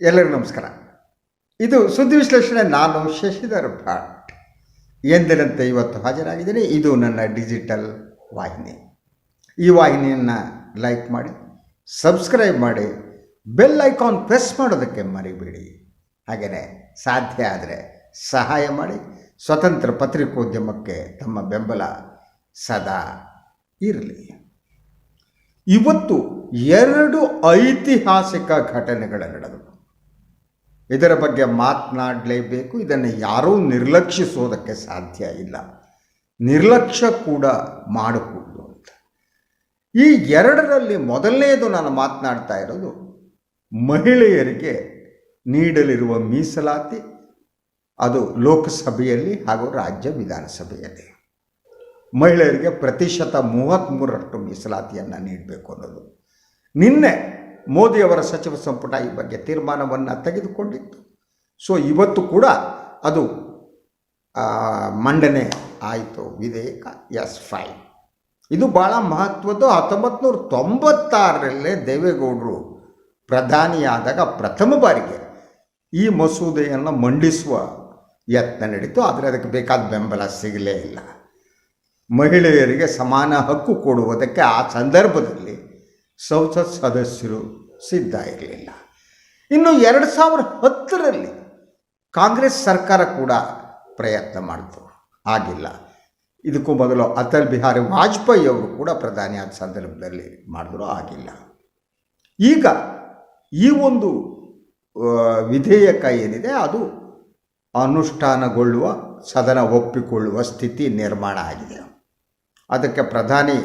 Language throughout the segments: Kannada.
ಎಲ್ಲರಿಗೂ ನಮಸ್ಕಾರ. ಇದು ಸುದ್ದಿ ವಿಶ್ಲೇಷಣೆ, ನಾನು ಶಶಿಧರ್ ಭಟ್. ಎಂದಿನಂತೆ ಇವತ್ತು ಹಾಜರಾಗಿದ್ದೀನಿ. ಇದು ನನ್ನ ಡಿಜಿಟಲ್ ವಾಹಿನಿ. ಈ ವಾಹಿನಿಯನ್ನು ಲೈಕ್ ಮಾಡಿ, ಸಬ್ಸ್ಕ್ರೈಬ್ ಮಾಡಿ, ಬೆಲ್ ಐಕಾನ್ ಪ್ರೆಸ್ ಮಾಡೋದಕ್ಕೆ ಮರಿಬೇಡಿ. ಹಾಗೆಯೇ ಸಾಧ್ಯ ಆದರೆ ಸಹಾಯ ಮಾಡಿ. ಸ್ವತಂತ್ರ ಪತ್ರಿಕೋದ್ಯಮಕ್ಕೆ ತಮ್ಮ ಬೆಂಬಲ ಸದಾ ಇರಲಿ. ಇವತ್ತು ಎರಡು ಐತಿಹಾಸಿಕ ಘಟನೆಗಳು ನಡೆದವು ಇದರ ಬಗ್ಗೆ ಮಾತನಾಡಲೇಬೇಕು. ಇದನ್ನು ಯಾರೂ ನಿರ್ಲಕ್ಷಿಸೋದಕ್ಕೆ ಸಾಧ್ಯ ಇಲ್ಲ. ನಿರ್ಲಕ್ಷ್ಯ ಕೂಡ ಮಾಡಬಹುದು ಅಂತ. ಈ ಎರಡರಲ್ಲಿ ಮೊದಲನೆಯದು ನಾನು ಮಾತನಾಡ್ತಾ ಇರೋದು, ಮಹಿಳೆಯರಿಗೆ ನೀಡಲಿರುವ ಮೀಸಲಾತಿ, ಅದು ಲೋಕಸಭೆಯಲ್ಲಿ ಹಾಗೂ ರಾಜ್ಯ ವಿಧಾನಸಭೆಯಲ್ಲಿ. ಮಹಿಳೆಯರಿಗೆ ಪ್ರತಿಶತ ಮೂವತ್ತ್ಮೂರರಷ್ಟು ಮೀಸಲಾತಿಯನ್ನು ನೀಡಬೇಕು ಅನ್ನೋದು. ನಿನ್ನೆ ಮೋದಿಯವರ ಸಚಿವ ಸಂಪುಟ ಈ ಬಗ್ಗೆ ತೀರ್ಮಾನವನ್ನು ತೆಗೆದುಕೊಂಡಿತ್ತು. ಸೊ ಇವತ್ತು ಕೂಡ ಅದು ಮಂಡನೆ ಆಯಿತು. ವಿಧೇಯಕ ಎಸ್ ಫೈ ಇದು ಭಾಳ ಮಹತ್ವದ್ದು. ಹತ್ತೊಂಬತ್ತು ನೂರ ತೊಂಬತ್ತಾರರಲ್ಲೇ ದೇವೇಗೌಡರು ಪ್ರಧಾನಿಯಾದಾಗ ಪ್ರಥಮ ಬಾರಿಗೆ ಈ ಮಸೂದೆಯನ್ನು ಮಂಡಿಸುವ ಯತ್ನ ನಡೀತು. ಆದರೆ ಅದಕ್ಕೆ ಬೇಕಾದ ಬೆಂಬಲ ಸಿಗಲೇ ಇಲ್ಲ. ಮಹಿಳೆಯರಿಗೆ ಸಮಾನ ಹಕ್ಕು ಕೊಡುವುದಕ್ಕೆ ಆ ಸಂದರ್ಭದಲ್ಲಿ ಸಂಸತ್ ಸದಸ್ಯರು ಸಿದ್ಧ ಇರಲಿಲ್ಲ. ಇನ್ನು ಎರಡು ಸಾವಿರ ಹತ್ತರಲ್ಲಿ ಕಾಂಗ್ರೆಸ್ ಸರ್ಕಾರ ಕೂಡ ಪ್ರಯತ್ನ ಮಾಡಿತು. ಆಗಿಲ್ಲ. ಇದಕ್ಕೂ ಮೊದಲು ಅಟಲ್ ಬಿಹಾರಿ ವಾಜಪೇಯಿ ಅವರು ಕೂಡ ಪ್ರಧಾನಿ ಆದ ಸಂದರ್ಭದಲ್ಲಿ ಮಾಡಿದ್ರು, ಆಗಿಲ್ಲ. ಈಗ ಈ ಒಂದು ವಿಧೇಯಕ ಏನಿದೆ, ಅದು ಅನುಷ್ಠಾನಗೊಳ್ಳುವ, ಸದನ ಒಪ್ಪಿಕೊಳ್ಳುವ ಸ್ಥಿತಿ ನಿರ್ಮಾಣ ಆಗಿದೆ. ಅದಕ್ಕೆ ಪ್ರಧಾನಿ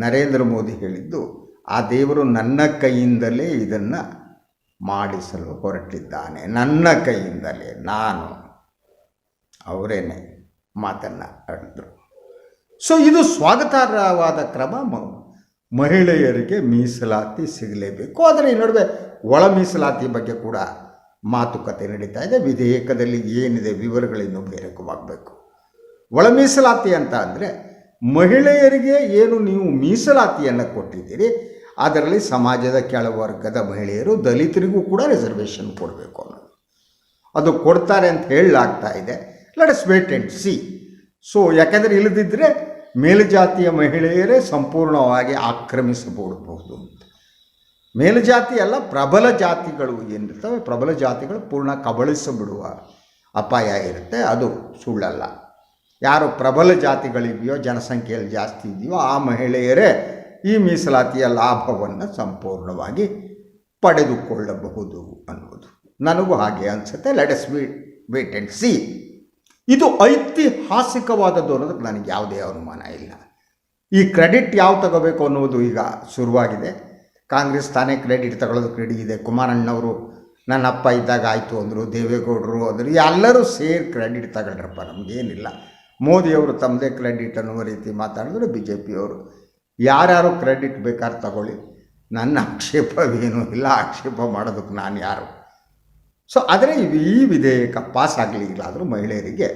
ನರೇಂದ್ರ ಮೋದಿ ಹೇಳಿದ್ದು ಆ ದೇವರು ನನ್ನ ಕೈಯಿಂದಲೇ ಇದನ್ನು ಮಾಡಿಸಲು ಹೊರಟಿದ್ದಾನೆ. ನನ್ನ ಕೈಯಿಂದಲೇ ನಾನು. ಅವರೇನೆ ಮಾತನ್ನು ಆಡಿದ್ರು ಸೊ ಇದು ಸ್ವಾಗತಾರ್ಹವಾದ ಕ್ರಮ. ಮಹಿಳೆಯರಿಗೆ ಮೀಸಲಾತಿ ಸಿಗಲೇಬೇಕು. ಆದರೆ ಈ ನಡುವೆ ಒಳ ಮೀಸಲಾತಿ ಬಗ್ಗೆ ಕೂಡ ಮಾತುಕತೆ ನಡೀತಾ ಇದೆ. ವಿಧೇಯಕದಲ್ಲಿ ಏನಿದೆ ವಿವರಗಳಿನ್ನೂ ಬೇರೆಕವಾಗಬೇಕು. ಒಳ ಮೀಸಲಾತಿ ಅಂತ ಅಂದರೆ ಮಹಿಳೆಯರಿಗೆ ಏನು ನೀವು ಮೀಸಲಾತಿಯನ್ನು ಕೊಟ್ಟಿದ್ದೀರಿ ಅದರಲ್ಲಿ ಸಮಾಜದ ಕೆಳವರ್ಗದ ಮಹಿಳೆಯರು ದಲಿತರಿಗೂ ಕೂಡ ರಿಸರ್ವೇಷನ್ ಕೊಡಬೇಕು ಅನ್ನೋದು. ಅದು ಕೊಡ್ತಾರೆ ಅಂತ ಹೇಳಲಾಗ್ತಾ ಇದೆ. Let's wait and see so ಯಾಕೆಂದರೆ ಇಲ್ಲದಿದ್ದರೆ ಮೇಲುಜಾತಿಯ ಮಹಿಳೆಯರೇ ಸಂಪೂರ್ಣವಾಗಿ ಆಕ್ರಮಿಸಬಹುದು ಅಂತ. ಮೇಲುಜಾತಿ ಅಲ್ಲ, ಪ್ರಬಲ ಜಾತಿಗಳು ಏನಿರ್ತವೆ, ಪ್ರಬಲ ಜಾತಿಗಳು ಪೂರ್ಣ ಕಬಳಿಸಿಬಿಡುವ ಅಪಾಯ ಇರುತ್ತೆ. ಅದು ಸುಳ್ಳಲ್ಲ. ಯಾರು ಪ್ರಬಲ ಜಾತಿಗಳಿದೆಯೋ, ಜನಸಂಖ್ಯೆಯಲ್ಲಿ ಜಾಸ್ತಿ ಇದೆಯೋ, ಆ ಮಹಿಳೆಯರೇ ಈ ಮೀಸಲಾತಿಯ ಲಾಭವನ್ನು ಸಂಪೂರ್ಣವಾಗಿ ಪಡೆದುಕೊಳ್ಳಬಹುದು ಅನ್ನೋದು ನನಗೂ ಹಾಗೆ ಅನಿಸುತ್ತೆ. Let's wait wait and see ಇದು ಐತಿಹಾಸಿಕವಾದದ್ದು ಅನ್ನೋದಕ್ಕೆ ನನಗೆ ಯಾವುದೇ ಅನುಮಾನ ಇಲ್ಲ. ಈ ಕ್ರೆಡಿಟ್ ಯಾವ ತಗೋಬೇಕು ಅನ್ನುವುದು ಈಗ ಶುರುವಾಗಿದೆ. ಕಾಂಗ್ರೆಸ್ ತಾನೇ ಕ್ರೆಡಿಟ್ ತಗೊಳ್ಳೋದು ಕ್ರೆಡಿಟ್ ಇದೆ. ಕುಮಾರಣ್ಣವರು, ನನ್ನ ಅಪ್ಪ ಇದ್ದಾಗ ಆಯಿತು ಅಂದರು, ದೇವೇಗೌಡರು ಅಂದರು, ಎಲ್ಲರೂ ಸೇರಿ ಕ್ರೆಡಿಟ್ ತಗೊಂಡ್ರಪ್ಪ ನಮಗೇನಿಲ್ಲ. ಮೋದಿಯವರು ತಮ್ಮದೇ ಕ್ರೆಡಿಟ್ ಅನ್ನುವ ರೀತಿ ಮಾತಾಡಿದ್ರು ಬಿ ಜೆ ಪಿಯವರು ಯಾರ್ಯಾರು ಕ್ರೆಡಿಟ್ ಬೇಕಾದ್ರೆ ತಗೊಳ್ಳಿ. ನನ್ನ ಆಕ್ಷೇಪವೇನೂ ಇಲ್ಲ. ಆಕ್ಷೇಪ ಮಾಡೋದಕ್ಕೆ ನಾನು ಯಾರು? ಸೊ ಆದರೆ ಈ ವಿಧೇಯಕ ಪಾಸ್ ಆಗಲಿಲ್ಲ ಆದರೂ ಮಹಿಳೆಯರಿಗೆ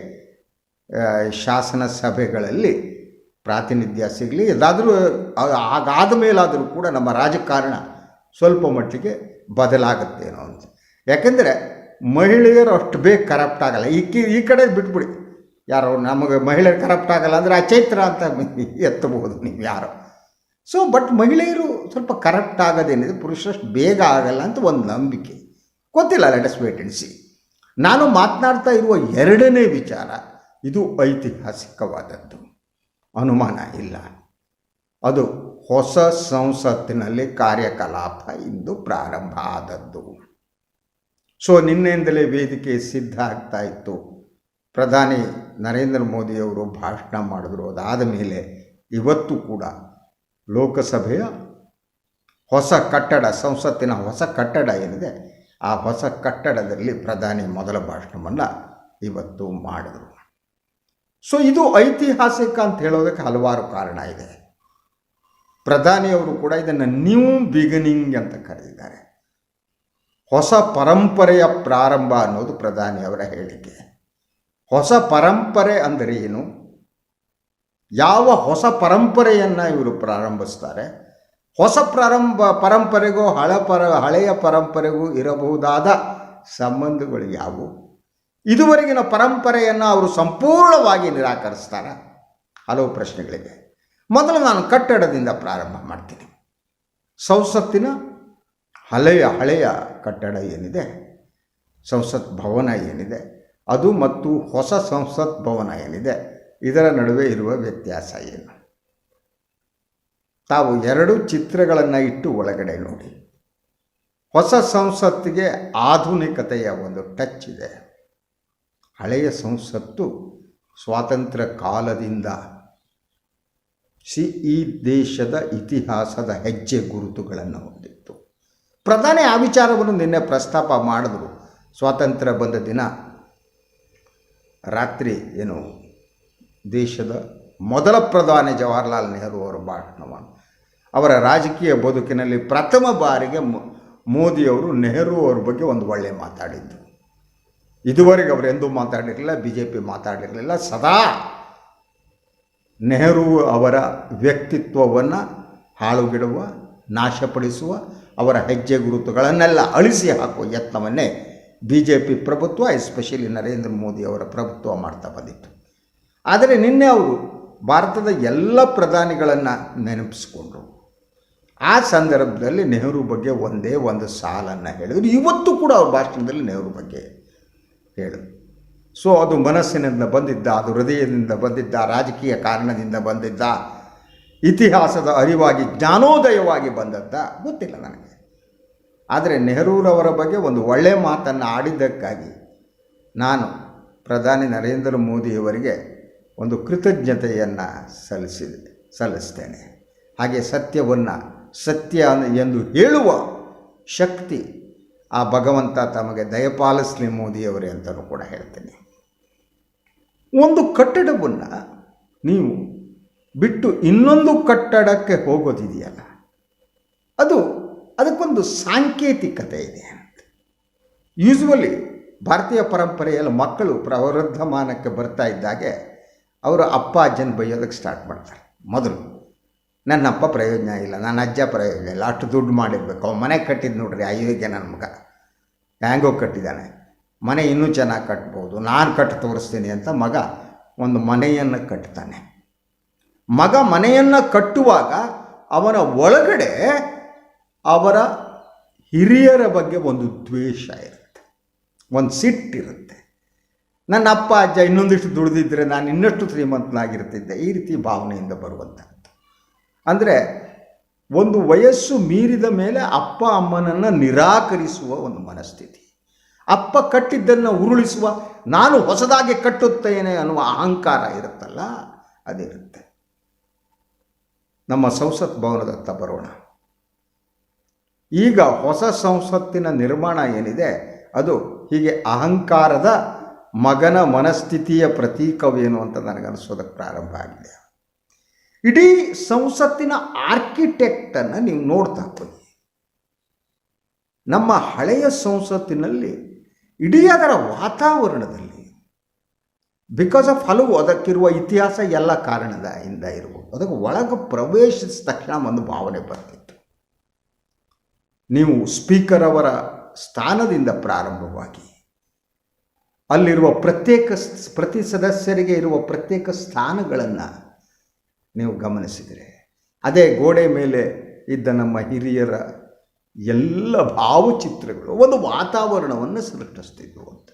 ಶಾಸನ ಸಭೆಗಳಲ್ಲಿ ಪ್ರಾತಿನಿಧ್ಯ ಸಿಗಲಿ. ಅದಾದರೂ ಆಗಾದ ಮೇಲಾದರೂ ಕೂಡ ನಮ್ಮ ರಾಜಕಾರಣ ಸ್ವಲ್ಪ ಮಟ್ಟಿಗೆ ಬದಲಾಗುತ್ತೇನೋ ಅಂತ ಯಾಕೆಂದರೆ ಮಹಿಳೆಯರು ಅಷ್ಟು ಬೇಗ ಕರಪ್ಟ್ ಆಗಲ್ಲ. ಈ ಈ ಕಡೆ ಬಿಟ್ಬಿಡಿ. ಯಾರೋ ನಮಗೆ ಮಹಿಳೆಯರು ಕರಪ್ಟ್ ಆಗಲ್ಲ ಅಂದರೆ ಅಚೈತ್ರ ಅಂತ ಎತ್ತಬಹುದು. ನೀವು ಯಾರೋ? ಸೊ ಬಟ್ ಮಹಿಳೆಯರು ಸ್ವಲ್ಪ ಕರಪ್ಟ್ ಆಗೋದೇನಿದೆ ಪುರುಷರಷ್ಟು ಬೇಗ ಆಗಲ್ಲ ಅಂತ ಒಂದು ನಂಬಿಕೆ. ಗೊತ್ತಿಲ್ಲ ಲೆಟಸ್ ವೇಟ್ ಅಂಡ್ ಸಿ ನಾನು ಮಾತನಾಡ್ತಾ ಇರುವ ಎರಡನೇ ವಿಚಾರ, ಇದು ಐತಿಹಾಸಿಕವಾದದ್ದು. ಅನುಮಾನ ಇಲ್ಲ. ಅದು ಹೊಸ ಸಂಸತ್ತಿನಲ್ಲಿ ಕಾರ್ಯಕಲಾಪ ಇಂದು ಪ್ರಾರಂಭ ಆದದ್ದು. ಸೊ ನಿನ್ನೆಯಿಂದಲೇ ವೇದಿಕೆ ಸಿದ್ಧ ಆಗ್ತಾ ಇತ್ತು. ಪ್ರಧಾನಿ ನರೇಂದ್ರ ಮೋದಿಯವರು ಭಾಷಣ ಮಾಡಿದ್ರು. ಅದಾದ ಮೇಲೆ ಇವತ್ತು ಕೂಡ ಲೋಕಸಭೆಯ ಹೊಸ ಕಟ್ಟಡ, ಸಂಸತ್ತಿನ ಹೊಸ ಕಟ್ಟಡ ಏನಿದೆ, ಆ ಹೊಸ ಕಟ್ಟಡದಲ್ಲಿ ಪ್ರಧಾನಿ ಮೊದಲ ಭಾಷಣವನ್ನು ಇವತ್ತು ಮಾಡಿದರು. ಸೊ ಇದು ಐತಿಹಾಸಿಕ ಅಂತ ಹೇಳೋದಕ್ಕೆ ಹಲವಾರು ಕಾರಣ ಇದೆ. ಪ್ರಧಾನಿಯವರು ಕೂಡ ಇದನ್ನು ನ್ಯೂ ಬಿಗಿನಿಂಗ್ ಅಂತ ಕರೆದಿದ್ದಾರೆ ಹೊಸ ಪರಂಪರೆಯ ಪ್ರಾರಂಭ ಅನ್ನೋದು ಪ್ರಧಾನಿಯವರ ಹೇಳಿಕೆ. ಹೊಸ ಪರಂಪರೆ ಅಂದರೆ ಏನು? ಯಾವ ಹೊಸ ಪರಂಪರೆಯನ್ನು ಇವರು ಪ್ರಾರಂಭಿಸ್ತಾರೆ? ಹೊಸ ಪ್ರಾರಂಭ ಪರಂಪರೆಗೂ ಹಳ ಪರ, ಹಳೆಯ ಪರಂಪರೆಗೂ ಇರಬಹುದಾದ ಸಂಬಂಧಗಳು ಯಾವುವು? ಇದುವರೆಗಿನ ಪರಂಪರೆಯನ್ನು ಅವರು ಸಂಪೂರ್ಣವಾಗಿ ನಿರಾಕರಿಸ್ತಾರೆ? ಹಲವು ಪ್ರಶ್ನೆಗಳಿವೆ ಮೊದಲು ನಾನು ಕಟ್ಟಡದಿಂದ ಪ್ರಾರಂಭ ಮಾಡ್ತೀನಿ. ಸಂಸತ್ತಿನ ಹಳೆಯ ಹಳೆಯ ಕಟ್ಟಡ ಏನಿದೆ? ಸಂಸತ್ ಭವನ ಏನಿದೆ? ಅದು ಮತ್ತು ಹೊಸ ಸಂಸತ್ ಭವನ ಏನಿದೆ? ಇದರ ನಡುವೆ ಇರುವ ವ್ಯತ್ಯಾಸ ಏನು? ತಾವು ಎರಡು ಚಿತ್ರಗಳನ್ನು ಇಟ್ಟು ಒಳಗಡೆ ನೋಡಿ. ಹೊಸ ಸಂಸತ್ತಿಗೆ ಆಧುನಿಕತೆಯ ಒಂದು ಟಚ್ ಇದೆ. ಹಳೆಯ ಸಂಸತ್ತು ಸ್ವಾತಂತ್ರ್ಯ ಕಾಲದಿಂದ ಸಿ ಈ ದೇಶದ ಇತಿಹಾಸದ ಹೆಜ್ಜೆ ಗುರುತುಗಳನ್ನು ಹೊಂದಿತ್ತು. ಪ್ರಧಾನಿ ಆ ವಿಚಾರವನ್ನು ನಿನ್ನೆ ಪ್ರಸ್ತಾಪ ಮಾಡಿದ್ರು. ಸ್ವಾತಂತ್ರ್ಯ ಬಂದ ದಿನ. ರಾತ್ರಿ ಏನು ದೇಶದ ಮೊದಲ ಪ್ರಧಾನಿ ಜವಾಹರ್ಲಾಲ್ ನೆಹರು ಅವರ ಭಾಷಣವನ್ನು. ಅವರ ರಾಜಕೀಯ ಬದುಕಿನಲ್ಲಿ ಪ್ರಥಮ ಬಾರಿಗೆ ಮೋದಿಯವರು ನೆಹರು ಅವರ ಬಗ್ಗೆ ಒಂದು ಒಳ್ಳೆ ಮಾತಾಡಿದ್ದು. ಇದುವರೆಗೆ ಅವರು ಎಂದೂ ಮಾತಾಡಿರಲಿಲ್ಲ ಬಿ ಜೆ ಪಿ ಮಾತಾಡಿರಲಿಲ್ಲ, ಸದಾ ನೆಹರು ಅವರ ವ್ಯಕ್ತಿತ್ವವನ್ನು ಹಾಳುಗಿಡುವ, ನಾಶಪಡಿಸುವ, ಅವರ ಹೆಜ್ಜೆ ಗುರುತುಗಳನ್ನೆಲ್ಲ ಅಳಿಸಿ ಹಾಕುವ ಯತ್ನವನ್ನೇ ಬಿ ಜೆ ಪಿ ಪ್ರಭುತ್ವ ಎಸ್ಪೆಷಲಿ ನರೇಂದ್ರ ಮೋದಿ ಅವರ ಪ್ರಭುತ್ವ ಮಾಡ್ತಾ ಬಂದಿತ್ತು. ಆದರೆ ನಿನ್ನೆ ಅವರು ಭಾರತದ ಎಲ್ಲ ಪ್ರಧಾನಿಗಳನ್ನು ನೆನಪಿಸ್ಕೊಂಡ್ರು. ಆ ಸಂದರ್ಭದಲ್ಲಿ ನೆಹರು ಬಗ್ಗೆ ಒಂದೇ ಒಂದು ಸಾಲನ್ನು ಹೇಳಿದ್ರು. ಇವತ್ತು ಕೂಡ ಅವ್ರ ಭಾಷಣದಲ್ಲಿ ನೆಹರು ಬಗ್ಗೆ ಹೇಳಿದರು. ಸೊ ಅದು ಮನಸ್ಸಿನಿಂದ ಬಂದಿದ್ದ, ಅದು ಹೃದಯದಿಂದ ಬಂದಿದ್ದ, ರಾಜಕೀಯ ಕಾರಣದಿಂದ ಬಂದಿದ್ದ, ಇತಿಹಾಸದ ಅರಿವಾಗಿ, ಜ್ಞಾನೋದಯವಾಗಿ ಬಂದದ್ದ ಗೊತ್ತಿಲ್ಲ ನನಗೆ. ಆದರೆ ನೆಹರೂರವರ ಬಗ್ಗೆ ಒಂದು ಒಳ್ಳೆಯ ಮಾತನ್ನು ಆಡಿದ್ದಕ್ಕಾಗಿ ನಾನು ಪ್ರಧಾನಿ ನರೇಂದ್ರ ಮೋದಿಯವರಿಗೆ ಒಂದು ಕೃತಜ್ಞತೆಯನ್ನು ಸಲ್ಲಿಸಿದೆ ಸಲ್ಲಿಸ್ತೇನೆ. ಹಾಗೆ ಸತ್ಯವನ್ನು ಸತ್ಯ ಎಂದು ಹೇಳುವ ಶಕ್ತಿ ಆ ಭಗವಂತ ತಮಗೆ ದಯಪಾಲಿಸಲಿ ಮೋದಿಯವರೇ ಅಂತಲೂ ಕೂಡ ಹೇಳ್ತೇನೆ. ಒಂದು ಕಟ್ಟಡವನ್ನು ನೀವು ಬಿಟ್ಟು ಇನ್ನೊಂದು ಕಟ್ಟಡಕ್ಕೆ ಹೋಗೋದಿದೆಯಲ್ಲ, ಅದು ಅದಕ್ಕೊಂದು ಸಾಂಕೇತಿಕತೆ ಇದೆ ಅಂತ. ಯೂಸ್ವಲಿ ಭಾರತೀಯ ಪರಂಪರೆಯಲ್ಲಿ ಮಕ್ಕಳು ಪ್ರವೃದ್ಧಮಾನಕ್ಕೆ ಬರ್ತಾ ಇದ್ದಾಗೆ ಅವರು ಅಪ್ಪ ಅಜ್ಜನ ಬೈಯೋದಕ್ಕೆ ಸ್ಟಾರ್ಟ್ ಮಾಡ್ತಾರೆ. ಮೊದಲು. ನನ್ನ ಅಪ್ಪ ಪ್ರಯೋಜನ ಇಲ್ಲ, ನನ್ನ ಅಜ್ಜ ಪ್ರಯೋಜನ ಇಲ್ಲ. ಅಷ್ಟು ದುಡ್ಡು ಮಾಡಿರ್ಬೇಕು. ಅವ್ನು ಮನೆ ಕಟ್ಟಿದ್ದು ನೋಡ್ರಿ ಅಯೋಗ್ಯ ನನ್ನ ಮಗ. ಹ್ಯಾಂಗೋ ಕಟ್ಟಿದ್ದಾನೆ ಮನೆ ಇನ್ನೂ ಚೆನ್ನಾಗಿ ಕಟ್ಬೋದು. ನಾನು ಕಟ್ಟಿ ತೋರಿಸ್ತೀನಿ ಅಂತ ಮಗ ಒಂದು ಮನೆಯನ್ನು ಕಟ್ತಾನೆ. ಮಗ ಮನೆಯನ್ನು ಕಟ್ಟುವಾಗ ಅವನ ಒಳಗಡೆ ಅವರ ಹಿರಿಯರ ಬಗ್ಗೆ ಒಂದು ದ್ವೇಷ ಇರುತ್ತೆ. ಒಂದು ಸಿಟ್ಟಿರುತ್ತೆ ನನ್ನ ಅಪ್ಪ, ಅಜ್ಜ ಇನ್ನೊಂದಿಷ್ಟು ದುಡಿದಿದ್ದರೆ ನಾನು ಇನ್ನಷ್ಟು ಶ್ರೀಮಂತನಾಗಿರ್ತಿದ್ದೆ ಈ ರೀತಿ ಭಾವನೆಯಿಂದ ಬರುವಂಥದ್ದು ಅಂದರೆ ಒಂದು ವಯಸ್ಸು ಮೀರಿದ ಮೇಲೆ ಅಪ್ಪ, ಅಮ್ಮನನ್ನು ನಿರಾಕರಿಸುವ ಒಂದು ಮನಸ್ಥಿತಿ. ಅಪ್ಪ ಕಟ್ಟಿದ್ದನ್ನು ಉರುಳಿಸುವ, ನಾನು ಹೊಸದಾಗಿ ಕಟ್ಟುತ್ತೇನೆ ಅನ್ನುವ ಅಹಂಕಾರ ಇರುತ್ತಲ್ಲ, ಅದಿರುತ್ತೆ. ನಮ್ಮ ಸಂಸತ್ ಭವನದತ್ತ ಬರೋಣ. ಈಗ ಹೊಸ ಸಂಸತ್ತಿನ ನಿರ್ಮಾಣ ಏನಿದೆ, ಅದು ಹೀಗೆ ಅಹಂಕಾರದ ಮಗನ ಮನಸ್ಥಿತಿಯ ಪ್ರತೀಕವೇನು ಅಂತ ನನಗನ್ನಿಸೋದಕ್ಕೆ ಪ್ರಾರಂಭ ಆಗಿದೆ. ಇಡೀ ಸಂಸತ್ತಿನ ಆರ್ಕಿಟೆಕ್ಟನ್ನು ನೀವು ನೋಡ್ತಾ ಹೋಗಿ. ನಮ್ಮ ಹಳೆಯ ಸಂಸತ್ತಿನಲ್ಲಿ ಇಡೀ ಅದರ ವಾತಾವರಣದಲ್ಲಿ ಬಿಕಾಸ್ ಆಫ್ ಹಲವು ಅದಕ್ಕಿರುವ ಇತಿಹಾಸ ಎಲ್ಲ ಕಾರಣದ ಇಂದ ಇರಬಹುದು ಅದಕ್ಕೆ ಒಳಗೆ ಪ್ರವೇಶಿಸಿದ ತಕ್ಷಣ ಒಂದು ಭಾವನೆ ಬರ್ತಿತ್ತು. ನೀವು ಸ್ಪೀಕರ್ ಅವರ ಸ್ಥಾನದಿಂದ ಪ್ರಾರಂಭವಾಗಿ ಅಲ್ಲಿರುವ ಪ್ರತ್ಯೇಕ ಪ್ರತಿ ಸದಸ್ಯರಿಗೆ ಇರುವ ಪ್ರತ್ಯೇಕ ಸ್ಥಾನಗಳನ್ನು ನೀವು ಗಮನಿಸಿದರೆ, ಅದೇ ಗೋಡೆ ಮೇಲೆ ಇದ್ದ ನಮ್ಮ ಹಿರಿಯರ ಎಲ್ಲ ಭಾವಚಿತ್ರಗಳು ಒಂದು ವಾತಾವರಣವನ್ನು ಸೃಷ್ಟಿಸ್ತಿದ್ವು ಅಂತ.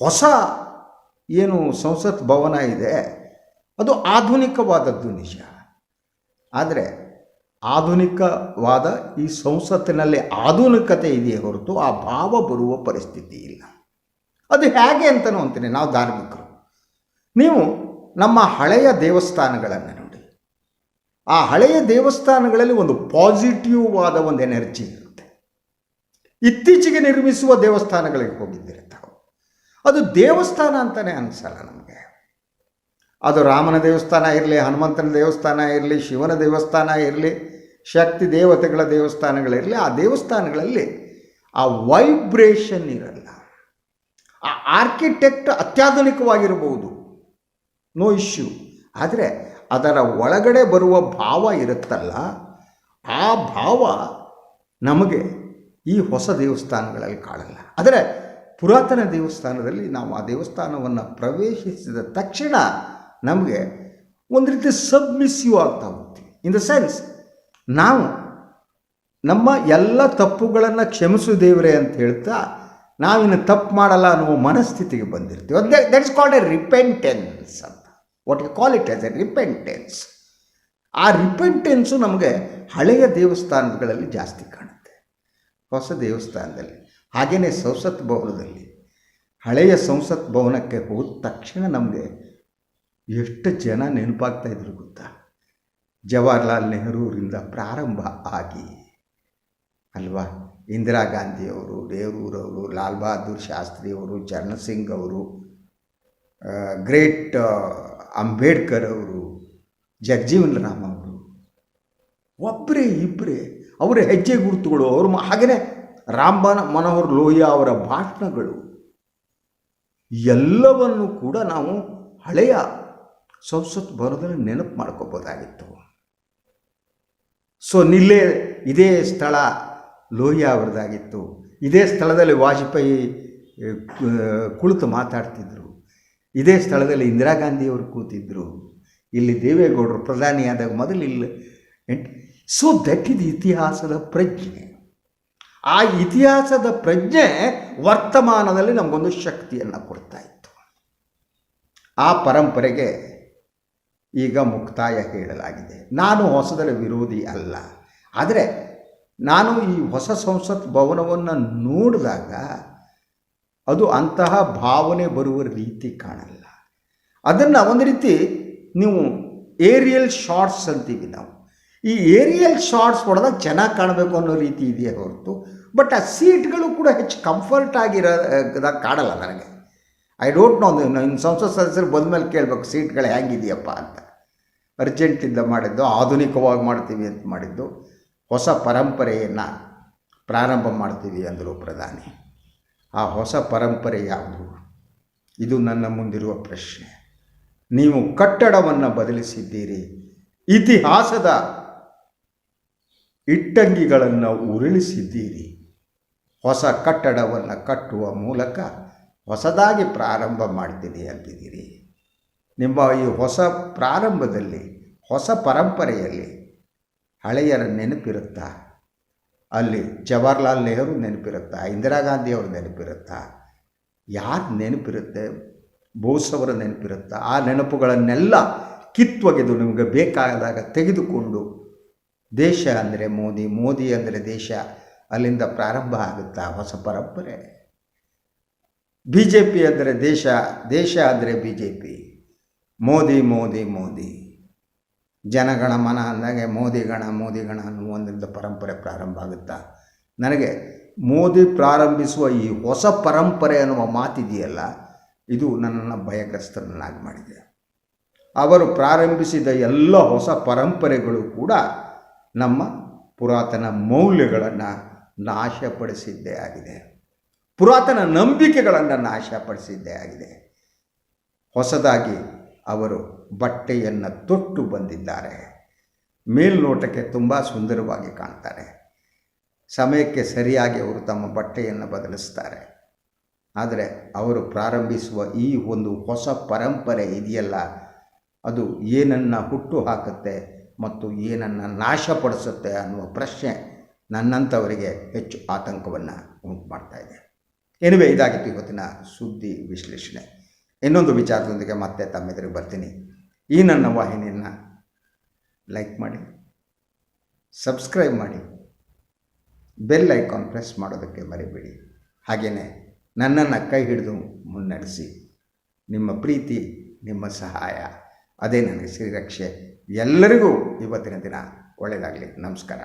ಹೊಸ ಏನು ಸಂಸತ್ ಭವನ ಇದೆ, ಅದು ಆಧುನಿಕವಾದದ್ದು ನಿಜ. ಆದರೆ ಆಧುನಿಕವಾದ ಈ ಸಂಸತ್ತಿನಲ್ಲಿ ಆಧುನಿಕತೆ ಇದೆಯೇ ಹೊರತು ಆ ಭಾವ ಬರುವ ಪರಿಸ್ಥಿತಿ ಇಲ್ಲ. ಅದು ಹೇಗೆ ಅಂತಲೂ ಅಂತೀನಿ. ನಾವು ಧಾರ್ಮಿಕರು. ನೀವು ನಮ್ಮ ಹಳೆಯ ದೇವಸ್ಥಾನಗಳನ್ನು ನೋಡಿ. ಆ ಹಳೆಯ ದೇವಸ್ಥಾನಗಳಲ್ಲಿ ಒಂದು ಪಾಸಿಟಿವ್ ಆದ ಒಂದು ಎನರ್ಜಿ ಇರುತ್ತೆ. ಇತ್ತೀಚೆಗೆ ನಿರ್ಮಿಸುವ ದೇವಸ್ಥಾನಗಳಿಗೆ ಹೋಗಿದ್ದೀರ ತಾವು ಅದು ದೇವಸ್ಥಾನ ಅಂತಲೇ ಅನಿಸಲ್ಲ ನಮಗೆ. ಅದು ರಾಮನ ದೇವಸ್ಥಾನ ಇರಲಿ, ಹನುಮಂತನ ದೇವಸ್ಥಾನ ಇರಲಿ, ಶಿವನ ದೇವಸ್ಥಾನ ಇರಲಿ, ಶಕ್ತಿ ದೇವತೆಗಳ ದೇವಸ್ಥಾನಗಳಿರಲಿ ಆ ದೇವಸ್ಥಾನಗಳಲ್ಲಿ ಆ ವೈಬ್ರೇಷನ್ ಇರಲ್ಲ. ಆ ಆರ್ಕಿಟೆಕ್ಟ್ ಅತ್ಯಾಧುನಿಕವಾಗಿರಬಹುದು. ನೋ ಇಶ್ಯೂ ಆದರೆ ಅದರ ಒಳಗಡೆ ಬರುವ ಭಾವ ಇರುತ್ತಲ್ಲ, ಆ ಭಾವ ನಮಗೆ ಈ ಹೊಸ ದೇವಸ್ಥಾನಗಳಲ್ಲಿ ಕಾಣಲ್ಲ. ಆದರೆ ಪುರಾತನ ದೇವಸ್ಥಾನದಲ್ಲಿ ನಾವು ಆ ದೇವಸ್ಥಾನವನ್ನು ಪ್ರವೇಶಿಸಿದ ತಕ್ಷಣ ನಮಗೆ ಒಂದು ರೀತಿ ಸಬ್ಮಿಸಿವ್ ಆಗ್ತಾ ಹೋಗ್ತೀವಿ ಇನ್ ದ ಸೆನ್ಸ್ ನಾವು ನಮ್ಮ ಎಲ್ಲ ತಪ್ಪುಗಳನ್ನು ಕ್ಷಮಿಸು ದೇವರೇ ಅಂತ ಹೇಳ್ತಾ ನಾವಿನ್ನು ತಪ್ಪು ಮಾಡಲ್ಲ ಅನ್ನುವ ಮನಸ್ಥಿತಿಗೆ ಬಂದಿರ್ತೀವಿ. ಅದು that is called a repentance ಅಂತ. What you call it as a repentance ಆ ರಿಪೆಂಟೆನ್ಸು ನಮಗೆ ಹಳೆಯ ದೇವಸ್ಥಾನಗಳಲ್ಲಿ ಜಾಸ್ತಿ ಕಾಣುತ್ತೆ. ಹೊಸ ದೇವಸ್ಥಾನದಲ್ಲಿ. ಹಾಗೆಯೇ ಸಂಸತ್ ಭವನದಲ್ಲಿ. ಹಳೆಯ ಸಂಸತ್ ಭವನಕ್ಕೆ ಹೋದ ತಕ್ಷಣ ನಮಗೆ ಎಷ್ಟು ಜನ ನೆನಪಾಗ್ತಾ ಇದ್ರು ಗೊತ್ತಾ? ಜವಾಹರ್ಲಾಲ್ ನೆಹರೂರಿಂದ ಪ್ರಾರಂಭ ಆಗಿ, ಅಲ್ವಾ? ಇಂದಿರಾ ಗಾಂಧಿಯವರು ದೇವರೂರವರು ಲಾಲ್ ಬಹದ್ದೂರ್ ಶಾಸ್ತ್ರಿಯವರು, ಚರಣ್ ಸಿಂಗ್ ಅವರು ಗ್ರೇಟ್ ಅಂಬೇಡ್ಕರ್ ಅವರು, ಜಗಜೀವನ್ ರಾಮ್ ಅವರು ಒಬ್ಬರೇ ಇಬ್ಬರೇ ಅವರ ಹೆಜ್ಜೆ ಗುರುತುಗಳು, ಅವರು ಹಾಗೆಯೇ ರಾಮ್ ಮನೋಹರ್ ಲೋಹಿಯಾ ಅವರ ಭಾಷಣಗಳು, ಎಲ್ಲವನ್ನು ಕೂಡ ನಾವು ಹಳೆಯ ಸಂಸತ್ ಭವನದಲ್ಲಿ ನೆನಪು ಮಾಡ್ಕೋಬೋದಾಗಿತ್ತು. ಸೊ ನಿಲ್ಲೇ, ಇದೇ ಸ್ಥಳ ಲೋಹಿಯಾ ಅವರದಾಗಿತ್ತು. ಇದೇ ಸ್ಥಳದಲ್ಲಿ ವಾಜಪೇಯಿ ಕುಳಿತು ಮಾತಾಡ್ತಿದ್ದರು ಇದೇ ಸ್ಥಳದಲ್ಲಿ ಇಂದಿರಾ ಗಾಂಧಿಯವರು ಕೂತಿದ್ದರು ಇಲ್ಲಿ ದೇವೇಗೌಡರು ಪ್ರಧಾನಿಯಾದಾಗ ಮೊದಲು ಇಲ್ಲಿ ಸೊ ದಟ್ ಇದು ಇತಿಹಾಸದ ಪ್ರಜ್ಞೆ. ಆ ಇತಿಹಾಸದ ಪ್ರಜ್ಞೆ ವರ್ತಮಾನದಲ್ಲಿ ನಮಗೊಂದು ಶಕ್ತಿಯನ್ನು ಕೊಡ್ತಾ ಇತ್ತು. ಆ ಪರಂಪರೆಗೆ ಈಗ ಮುಕ್ತಾಯ ಹೇಳಲಾಗಿದೆ. ನಾನು ಹೊಸದರ ವಿರೋಧಿ ಅಲ್ಲ. ಆದರೆ ನಾನು ಈ ಹೊಸ ಸಂಸತ್ ಭವನವನ್ನು ನೋಡಿದಾಗ ಅದು ಅಂತಹ ಭಾವನೆ ಬರುವ ರೀತಿ ಕಾಣಲ್ಲ. ಅದನ್ನು ಒಂದು ರೀತಿ ನೀವು ಏರಿಯಲ್ ಶಾರ್ಟ್ಸ್ ಅಂತೀವಿ ನಾವು. ಈ ಏರಿಯಲ್ ಶಾರ್ಟ್ಸ್ ಹೊಡೆದಾಗ ಚೆನ್ನಾಗಿ ಕಾಣಬೇಕು ಅನ್ನೋ ರೀತಿ ಇದೆಯೇ ಹೊರತು, ಬಟ್ ಆ ಸೀಟ್ಗಳು ಕೂಡ ಹೆಚ್ಚು ಕಂಫರ್ಟ್ ಆಗಿರೋದಾಗ ಕಾಣಲ್ಲ ನನಗೆ. ಐ ಡೋಂಟ್ ನೋ ಇನ್ನು ಸಂಸತ್ ಸದಸ್ಯರು ಬಂದಮೇಲೆ ಕೇಳಬೇಕು, ಸೀಟ್ಗಳು ಹೇಗಿದೆಯಪ್ಪ ಅಂತ. ಅರ್ಜೆಂಟಿಂದ ಮಾಡಿದ್ದು, ಆಧುನಿಕವಾಗಿ ಮಾಡ್ತೀವಿ ಅಂತ ಮಾಡಿದ್ದು. ಹೊಸ ಪರಂಪರೆಯನ್ನು ಪ್ರಾರಂಭ ಮಾಡ್ತೀವಿ ಅಂದರು ಪ್ರಧಾನಿ. ಆ ಹೊಸ ಪರಂಪರೆ ಯಾವುದು? ಇದು ನನ್ನ ಮುಂದಿರುವ ಪ್ರಶ್ನೆ. ನೀವು ಕಟ್ಟಡವನ್ನು ಬದಲಿಸಿದ್ದೀರಿ. ಇತಿಹಾಸದ ಇಟ್ಟಂಗಿಗಳನ್ನು ಉರುಳಿಸಿದ್ದೀರಿ. ಹೊಸ ಕಟ್ಟಡವನ್ನು ಕಟ್ಟುವ ಮೂಲಕ ಹೊಸದಾಗಿ ಪ್ರಾರಂಭ ಮಾಡ್ತೀನಿ ಅಂತಿದ್ದೀರಿ. ನಿಮ್ಮ ಈ ಹೊಸ ಪ್ರಾರಂಭದಲ್ಲಿ, ಹೊಸ ಪರಂಪರೆಯಲ್ಲಿ ಹಳೆಯರ ನೆನಪಿರುತ್ತಾ? ಅಲ್ಲಿ ಜವಾಹರ್ಲಾಲ್ ನೆಹರು ನೆನಪಿರುತ್ತಾ? ಇಂದಿರಾ ಗಾಂಧಿಯವ್ರ ನೆನಪಿರುತ್ತಾ? ಯಾರು ನೆನಪಿರುತ್ತೆ? ಬೋಸ್ ಅವರ ನೆನಪಿರುತ್ತಾ? ಆ ನೆನಪುಗಳನ್ನೆಲ್ಲ ಕಿತ್ತೊಗೆದು ನಿಮಗೆ ಬೇಕಾದಾಗ ತೆಗೆದುಕೊಂಡು ದೇಶ ಅಂದರೆ ಮೋದಿ ಮೋದಿ ಅಂದರೆ ದೇಶ ಅಲ್ಲಿಂದ ಪ್ರಾರಂಭ ಆಗುತ್ತಾ? ಹೊಸ ಪರಂಪರೆ. ಬಿ ಜೆ ಪಿ ಅಂದರೆ ದೇಶ ದೇಶ ಅಂದರೆ B J P Modi Modi Modi. Janagana Mana ಅಂದಾಗೆ ಮೋದಿ ಗಣ ಮೋದಿ ಗಣ ಅನ್ನುವ ಒಂದರಿಂದ ಪರಂಪರೆ ಪ್ರಾರಂಭ ಆಗುತ್ತಾ? ನನಗೆ ಮೋದಿ ಪ್ರಾರಂಭಿಸುವ ಈ ಹೊಸ ಪರಂಪರೆ ಅನ್ನುವ ಮಾತಿದೆಯಲ್ಲ, ಇದು ನನ್ನನ್ನು ಭಯಗ್ರಸ್ತರನ್ನಾಗಿ ಮಾಡಿದೆ. ಅವರು ಪ್ರಾರಂಭಿಸಿದ ಎಲ್ಲ ಹೊಸ ಪರಂಪರೆಗಳು ಕೂಡ ನಮ್ಮ ಪುರಾತನ ಮೌಲ್ಯಗಳನ್ನು ನಾಶಪಡಿಸಿದ್ದೇ ಆಗಿದೆ. ಪುರಾತನ ನಂಬಿಕೆಗಳನ್ನು ನಾಶಪಡಿಸಿದ್ದೇ ಆಗಿದೆ. ಹೊಸದಾಗಿ ಅವರು ಬಟ್ಟೆಯನ್ನು ತೊಟ್ಟು ಬಂದಿದ್ದಾರೆ. ಮೇಲ್ನೋಟಕ್ಕೆ ತುಂಬ ಸುಂದರವಾಗಿ ಕಾಣ್ತಾರೆ. ಸಮಯಕ್ಕೆ ಸರಿಯಾಗಿ ಅವರು ತಮ್ಮ ಬಟ್ಟೆಯನ್ನು ಬದಲಿಸ್ತಾರೆ. ಆದರೆ ಅವರು ಪ್ರಾರಂಭಿಸುವ ಈ ಒಂದು ಹೊಸ ಪರಂಪರೆ ಇದೆಯಲ್ಲ, ಅದು ಏನನ್ನು ಹುಟ್ಟು ಹಾಕುತ್ತೆ ಮತ್ತು ಏನನ್ನು ನಾಶಪಡಿಸುತ್ತೆ ಅನ್ನುವ ಪ್ರಶ್ನೆ ನನ್ನಂಥವರಿಗೆ ಹೆಚ್ಚು ಆತಂಕವನ್ನು ಉಂಟು ಮಾಡ್ತಾ ಇದೆ. ಎನಿವೆ ಇದಾಗಿತ್ತು ಇವತ್ತಿನ ಸುದ್ದಿ ವಿಶ್ಲೇಷಣೆ. ಇನ್ನೊಂದು ವಿಚಾರದೊಂದಿಗೆ ಮತ್ತೆ ತಮ್ಮೆದುರಿಗೆ ಬರ್ತೀನಿ. ಈ ನನ್ನ ವಾಹಿನಿಯನ್ನು ಲೈಕ್ ಮಾಡಿ ಸಬ್ಸ್ಕ್ರೈಬ್ ಮಾಡಿ ಬೆಲ್ ಐಕಾನ್ ಪ್ರೆಸ್ ಮಾಡೋದಕ್ಕೆ ಮರಿಬೇಡಿ. ಹಾಗೆಯೇ ನನ್ನನ್ನು ಕೈ ಹಿಡಿದು ಮುನ್ನಡೆಸಿ. ನಿಮ್ಮ ಪ್ರೀತಿ, ನಿಮ್ಮ ಸಹಾಯ. ಅದೇ ನನಗೆ ಶ್ರೀರಕ್ಷೆ. ಎಲ್ಲರಿಗೂ ಇವತ್ತಿನ ದಿನ ಒಳ್ಳೆಯದಾಗಲಿ ನಮಸ್ಕಾರ.